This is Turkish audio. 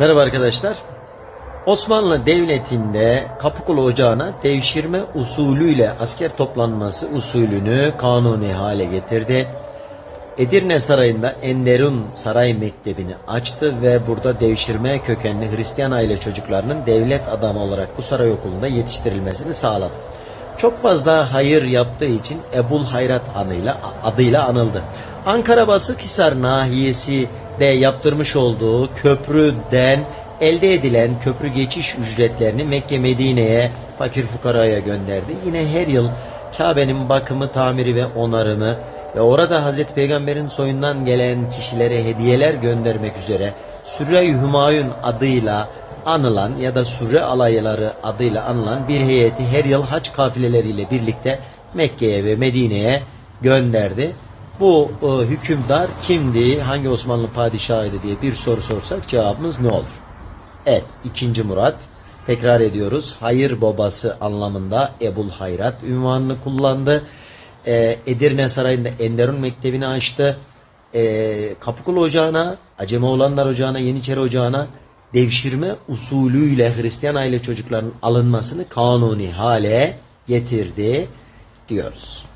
Merhaba arkadaşlar. Osmanlı Devleti'nde Kapıkulu Ocağı'na devşirme usulüyle asker toplanması usulünü kanuni hale getirdi. Edirne Sarayı'nda Enderun Saray Mektebi'ni açtı ve burada devşirme kökenli Hristiyan aile çocuklarının devlet adamı olarak bu saray okulunda yetiştirilmesini sağladı. Çok fazla hayır yaptığı için Ebul Hayrat anıyla, adıyla anıldı. Ankara Basıkhisar nahiyesi de yaptırmış olduğu köprüden elde edilen köprü geçiş ücretlerini Mekke Medine'ye fakir fukaraya gönderdi. Yine her yıl Kabe'nin bakımı, tamiri ve onarımı ve orada Hazreti Peygamber'in soyundan gelen kişilere hediyeler göndermek üzere Sürre-i Hümayun adıyla anılan ya da Sürre alayları adıyla anılan bir heyeti her yıl hac kafileleriyle birlikte Mekke'ye ve Medine'ye gönderdi. Bu e, hükümdar kimdi, hangi Osmanlı padişahıydı diye bir soru sorsak cevabımız ne olur? Evet, 2. Murat. Tekrar ediyoruz. Hayır babası anlamında Ebul Hayrat ünvanını kullandı. Ee, Edirne Sarayı'nda Enderun Mektebi'ni açtı. Ee, Kapıkulu Ocağı'na, Acemoğlanlar Ocağı'na, Yeniçeri Ocağı'na devşirme usulüyle Hristiyan aile çocuklarının alınmasını kanuni hale getirdi diyoruz.